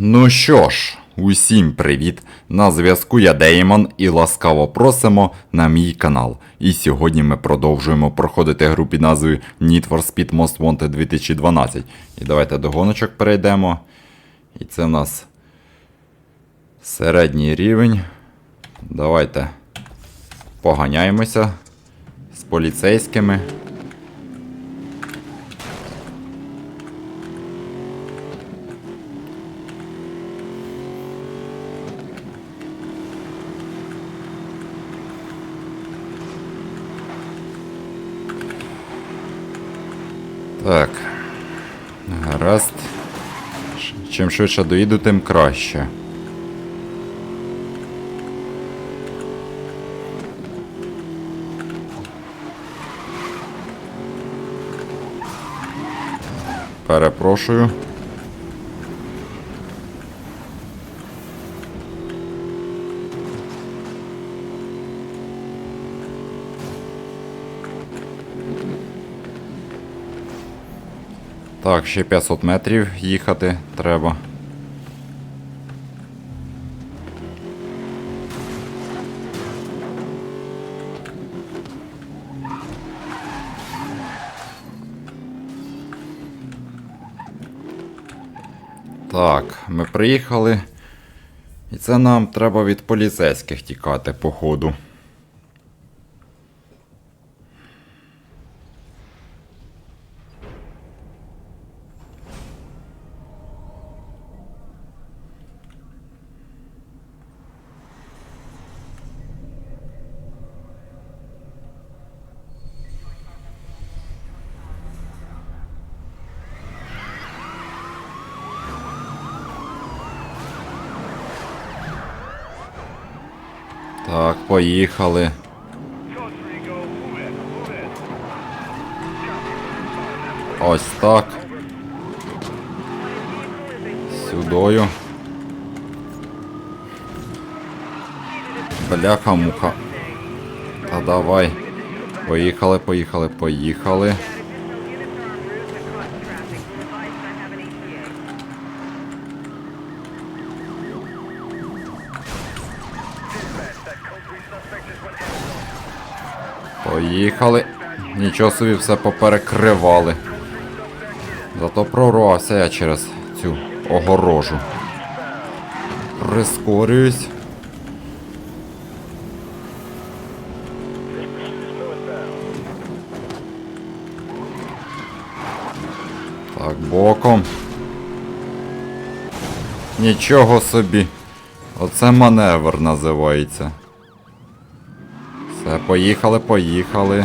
Ну що ж, усім привіт! На зв'язку я Деймон і ласкаво просимо на мій канал. І сьогодні ми продовжуємо проходити гру під назвою Need for Speed Most Wanted 2012. І давайте до гоночок перейдемо. І це в нас середній рівень. Давайте поганяємося з поліцейськими. Так. Гаразд. Чим швидше доїду, тим краще. Перепрошую. Так, ще 500 метрів їхати треба. Так, ми приїхали. І це нам треба від поліцейських тікати, походу. Так, поїхали. Ось так. Сюдою. Бляха муха. Та давай. Поїхали, поїхали, поїхали. Поїхали. Нічого собі все поперекривали. Зато прорвався я через цю огорожу. Прискорююсь. Так, боком. Нічого собі. Оце маневр називається. Все, поїхали, поїхали.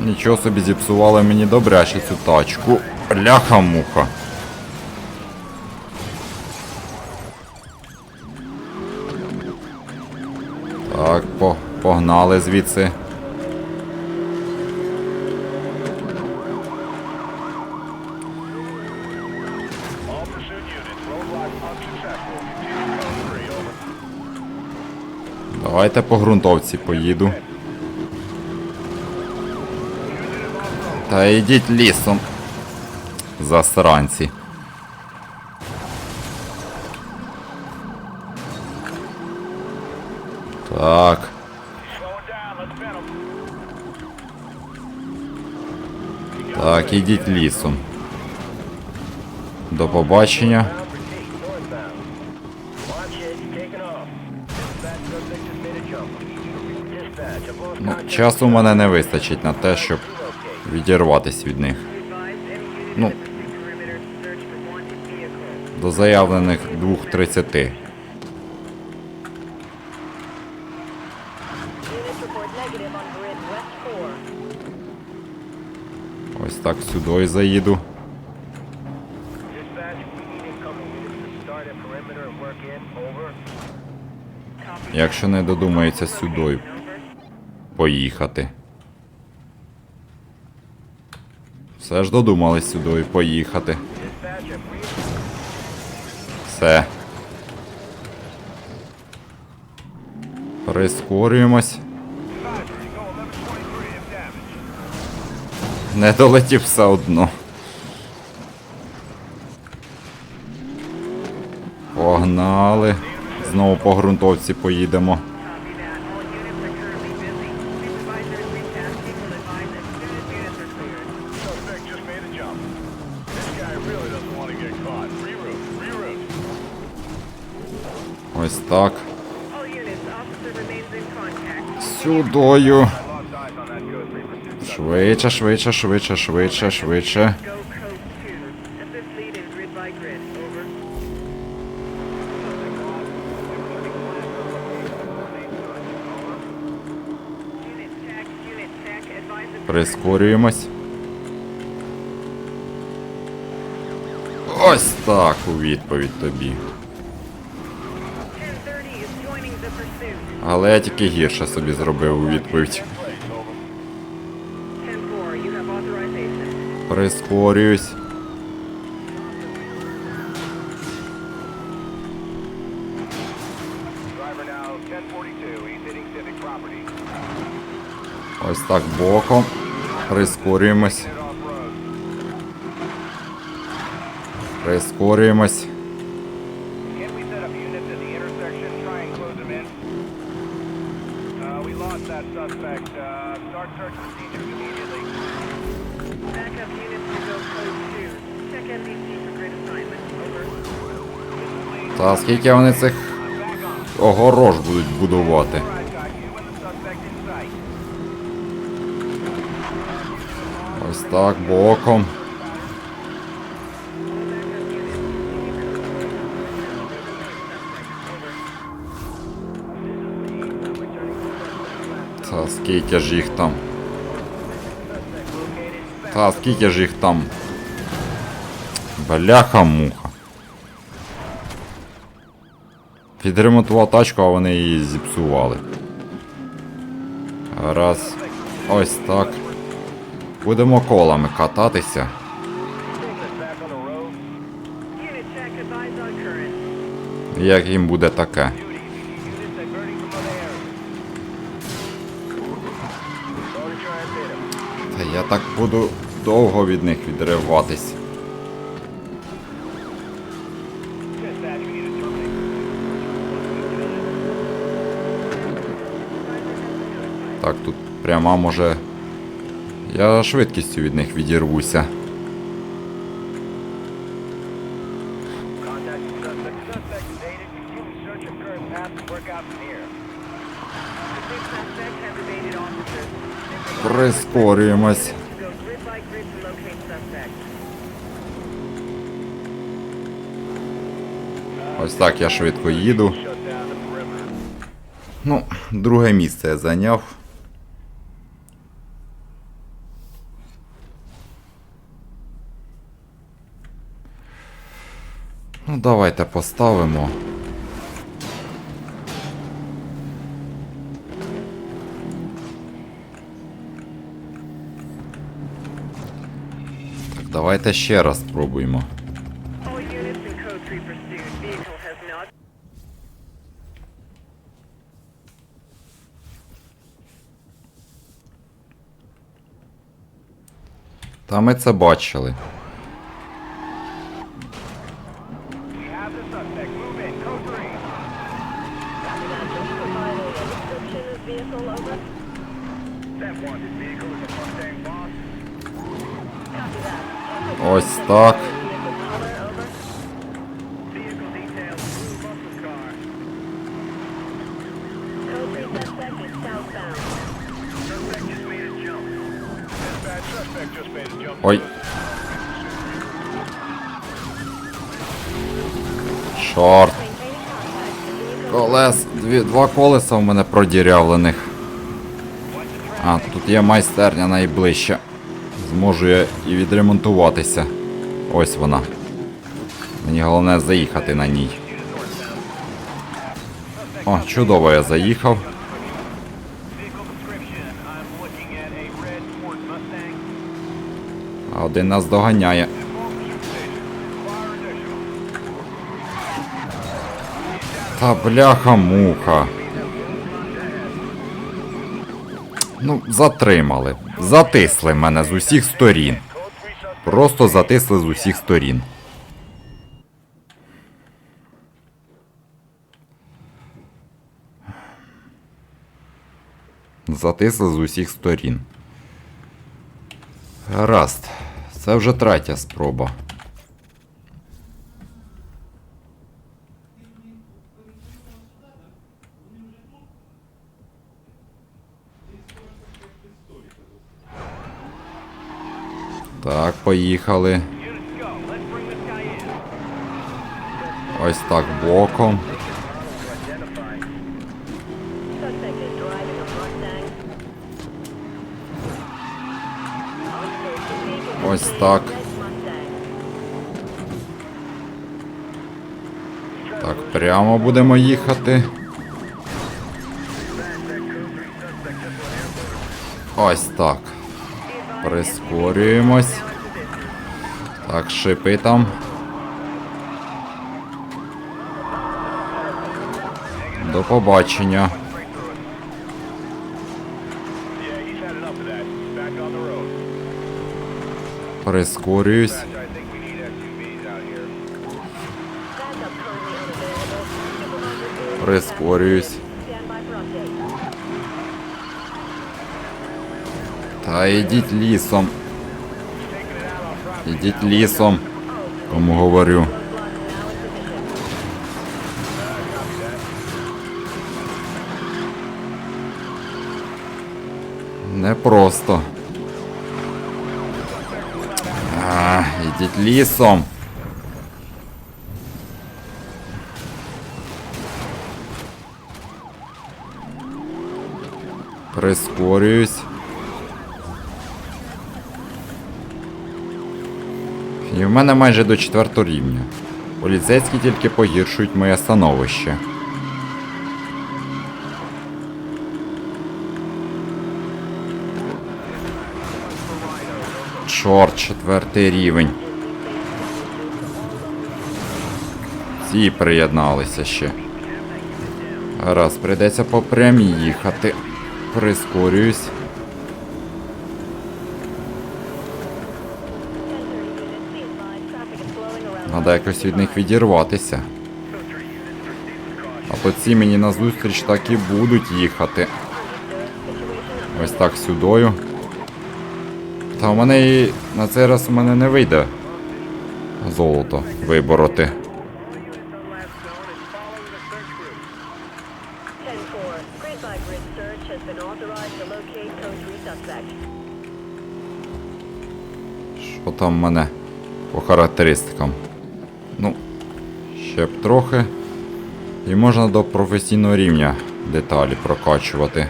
Нічого собі зіпсували мені добряче цю тачку. Ляха-муха. Так, по, погнали звідси. Давайте по ґрунтовці поїду. Та йдіть лісом. Засранці. Так. Так, ідіть лісом. До побачення. Часу в мене не вистачить на те, щоб відірватися від них. Ну, до заявлених 2.30. Units report negative on grid West 4. Ось так сюди заїду. Якщо не додумається сюди поїхати. Все ж додумались сюди поїхати. Все. Прискорюємось. Five, you go 1123 of damage. Не долетів все одно. Погнали. Знову по ґрунтовці поїдемо. Code 3 pursuit. Швидше, швидше, швидше, швидше, швидше. Go code 2. Assist lead in grid by grid. Over. Unit tech, unit tech, advise the Прискорюємось. Ось так у відповідь тобі. Але я тільки гірше собі зробив у відповідь. 10-4, you have authorization. Прискорююсь. Driver now 1042. He's hitting civic property. Ось так боком. Прискорюємось. Прискорюємось. Uh, that suspect. Uh, start search procedures immediately. Backup units to go code 2. Check NBC for grid assignment. Over. Та скільки вони цих огорож будуть будувати? Ось так боком. Та скільки ж їх там? Та скільки ж їх там? Бляха-муха. Відремонтував тачку, а вони її зіпсували. Раз. Ось так. Будемо колами кататися. Як їм буде таке? Та я так буду довго від них відриватись. Так, тут пряма може. Я швидкістю від них відірвуся. Suspect. Ось так я швидко їду. Ну, друге місце я зайняв. Ну, давайте поставимо. Давайте ще раз спробуємо. All units in code 3 pursuit. Vehicle has not Та ми це бачили. A jump. Ой. Чорт. Колес, дві, два колеса в мене продірявлених. А, тут є майстерня найближча. Зможу я і відремонтуватися. Ось вона. Мені головне заїхати на ній. О, чудово я заїхав. А один нас доганяє. Та бляха-муха. Ну, затримали. Затисли мене з усіх сторін. Просто затисли з усіх сторін. Затисли з усіх сторін. Гаразд. Це вже третя спроба. Поїхали. Ось так боком. Ось так. Так, прямо будемо їхати. Ось так. Прискорюємось. Так, шипи там. До побачення. Прискорююсь. Прискорююсь. Та йдіть лісом. Ідіть лісом. Кому говорю. Непросто. А, ідіть лісом. Прискорююсь. І в мене майже до четвертого рівня. Поліцейські тільки погіршують моє становище. Чорт, четвертий рівень. Ці приєдналися ще. Раз, прийдеться по прямій їхати. Прискорююсь. Надо якось від них відірватися. А то ці мені назустріч так і будуть їхати. Ось так сюдою. Та у мене і на цей раз у мене не вийде золото вибороти. Ten four. Grid by grid search has been authorized to locate code 3 suspect. Що там в мене по характеристикам? Ще б трохи. І можна до професійного рівня деталі прокачувати.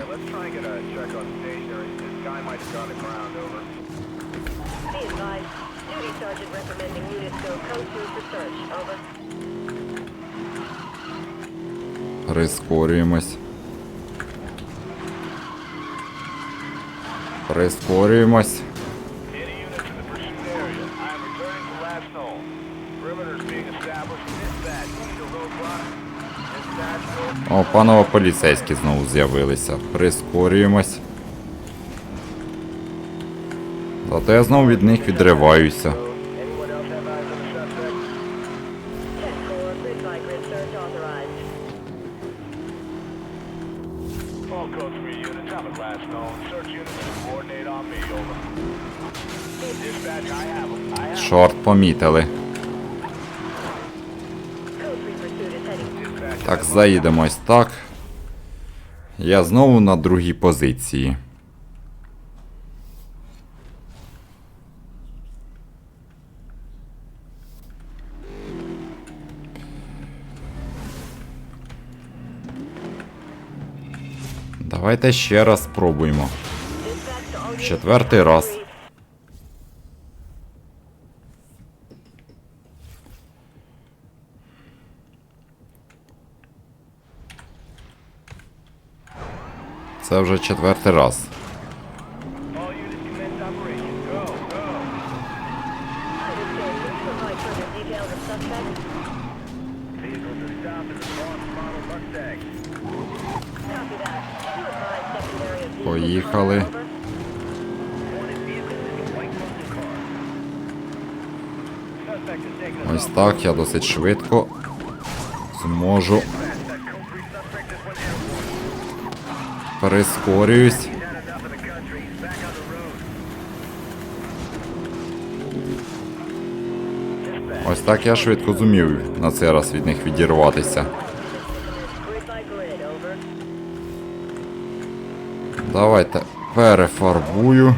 Let's try панове поліцейські знову з'явилися. Прискорюємось. Зато я знову від них відриваюся. Anyone else have eyes on the suspect? Ten four. Grid by grid search authorized. All code 3 units. I'm at last known. Search units to coordinate on me. Over. Dispatch. I have them. I have 'em. Чорт, помітили. Заїдемо ось так. Я знову на другій позиції. Давайте ще раз спробуємо. Четвертий раз. Car. Suspect is taking a Ось так, я досить швидко зможу. Dispatch. Ось так я швидко зумів на цей раз від них відірватися. Давайте перефарбую,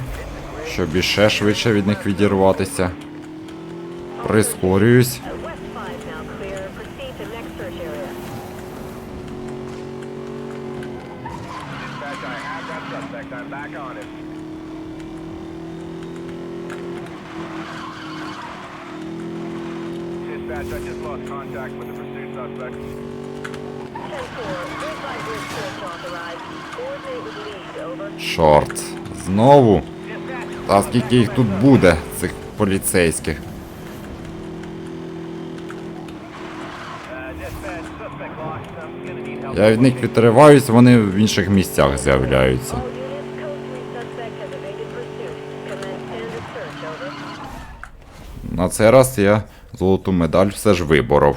щоб іще швидше від них відірватися. Прискорююсь. Чорт. Знову. Та скільки їх тут буде, цих поліцейських. Я від них відриваюсь, вони в інших місцях з'являються. All units, code 3 suspect has evaded pursuit. Commence standard search, over. На цей раз я золоту медаль все ж виборов.